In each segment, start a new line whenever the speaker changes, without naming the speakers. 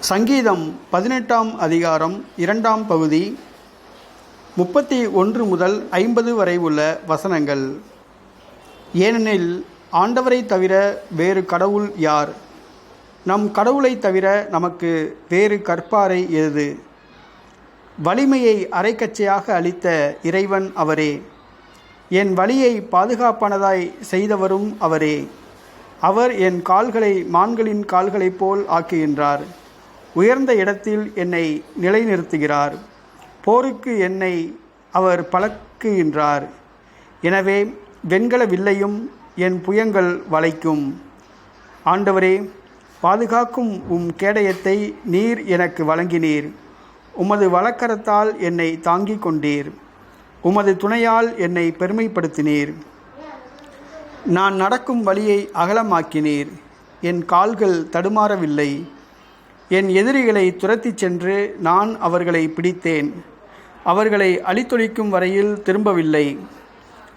சங்கீதம் பதினெட்டாம் அதிகாரம் இரண்டாம் பகுதி முப்பத்தி ஒன்று முதல் ஐம்பது வரை உள்ள வசனங்கள். ஏனெனில் ஆண்டவரை தவிர வேறு கடவுள் யார்? நம் கடவுளை தவிர நமக்கு வேறு கற்பாரை எது? வலிமையை அரைக்கச்சையாக அளித்த இறைவன் அவரே. என் வழியை பாதுகாப்பானதாய் செய்தவரும் அவரே. அவர் என் கால்களை மான்களின் கால்களைப் போல் ஆக்குகின்றார். உயர்ந்த இடத்தில் என்னை நிலைநிறுத்துகிறார். போருக்கு என்னை அவர் பழக்குகின்றார். எனவே வெண்கல வில்லையும் என் புயங்கள் வளைக்கும். ஆண்டவரே பாதுகாக்கும் உம் கேடயத்தை நீர் எனக்கு வழங்கினீர். உமது வழக்கரத்தால் என்னை தாங்கிக் கொண்டீர். உமது துணையால் என்னை பெருமைப்படுத்தினீர். நான் நடக்கும் வழியை அகலமாக்கினீர். என் கால்கள் தடுமாறவில்லை. என் எதிரிகளை துரத்திச் சென்று நான் அவர்களை பிடித்தேன். அவர்களை அழித்தொழிக்கும் வரையில் திரும்பவில்லை.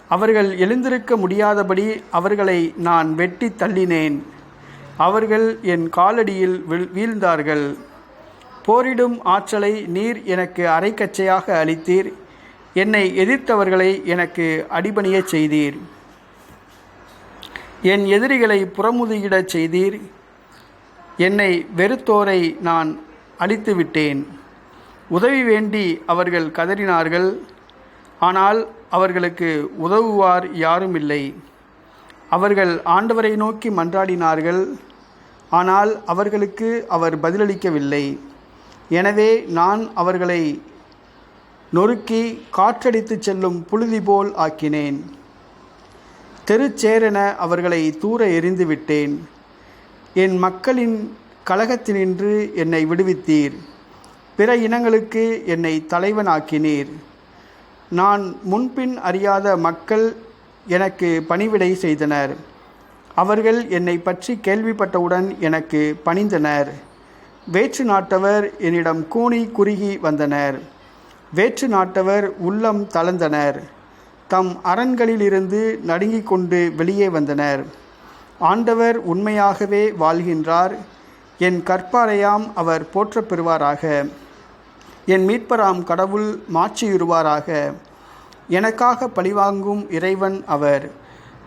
அவர்கள் எழுந்திருக்க முடியாதபடி அவர்களை நான் வெட்டி தள்ளினேன். அவர்கள் என் காலடியில் வீழ்- வீழ்ந்தார்கள். போரிடும் ஆற்றலை நீர் எனக்கு அரைக்கச்சையாக அளித்தீர். என்னை எதிர்த்தவர்களை எனக்கு அடிபணியச் செய்தீர். என் எதிரிகளை புறமுதுகிடச் செய்தீர். என்னை வெறுத்தோரை நான் அழித்து விட்டேன் உதவி வேண்டி அவர்கள் கதறினார்கள். ஆனால் அவர்களுக்கு உதவுவார் யாரும் இல்லை அவர்கள் ஆண்டவரை நோக்கி மன்றாடினார்கள். ஆனால் அவர்களுக்கு அவர் பதிலளிக்கவில்லை. எனவே நான் அவர்களை நொறுக்கி காற்றடித்துச் செல்லும் புழுதி போல் ஆக்கினேன். தெருச்சேரென அவர்களை தூர எறிந்து விட்டேன் என் மக்களின் கழகத்தினின்று என்னை விடுவித்தீர். பிற இனங்களுக்கு என்னை தலைவனாக்கினீர். நான் முன்பின் அறியாத மக்கள் எனக்கு பணிவிடை செய்தனர். அவர்கள் என்னை பற்றி கேள்விப்பட்டவுடன் எனக்கு பணிந்தனர். வேற்று நாட்டவர் என்னிடம் கூனி குறுகி வந்தனர். வேற்று நாட்டவர் உள்ளம் தளர்ந்தனர். தம் அரண்களிலிருந்து நடுங்கிக் கொண்டு வெளியே வந்தனர். ஆண்டவர் உண்மையாகவே வாழ்கின்றார். என் கற்பாரையாம் அவர் போற்றப் பெறுவாராக என் மீட்பராம் கடவுள் மாட்சியுறுவாராக எனக்காக பழிவாங்கும் இறைவன் அவர்.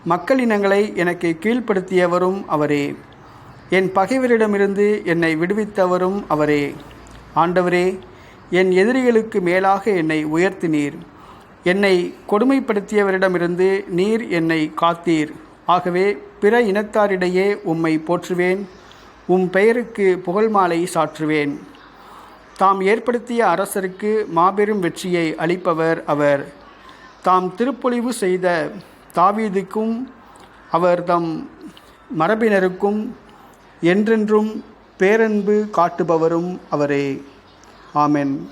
மக்களினங்களை எனக்கு கீழ்ப்படுத்தியவரும் அவரே. என் பகைவரிடமிருந்து என்னை விடுவித்தவரும் அவரே. ஆண்டவரே என் எதிரிகளுக்கு மேலாக என்னை உயர்த்தினீர். என்னை கொடுமைப்படுத்தியவரிடமிருந்து நீர் என்னை காத்தீர். ஆகவே பிற இனத்தாரிடையே உம்மை போற்றுவேன். உம் பெயருக்கு புகழ் மாலை சாற்றுவேன். தாம் ஏற்படுத்திய அரசருக்கு மாபெரும் வெற்றியை அளிப்பவர் அவர். தாம் திருப்பொழிவு செய்த தாவீதுக்கும் அவர் தம் மரபினருக்கும் என்றென்றும் பேரன்பு காட்டுபவரும் அவரே. ஆமென்.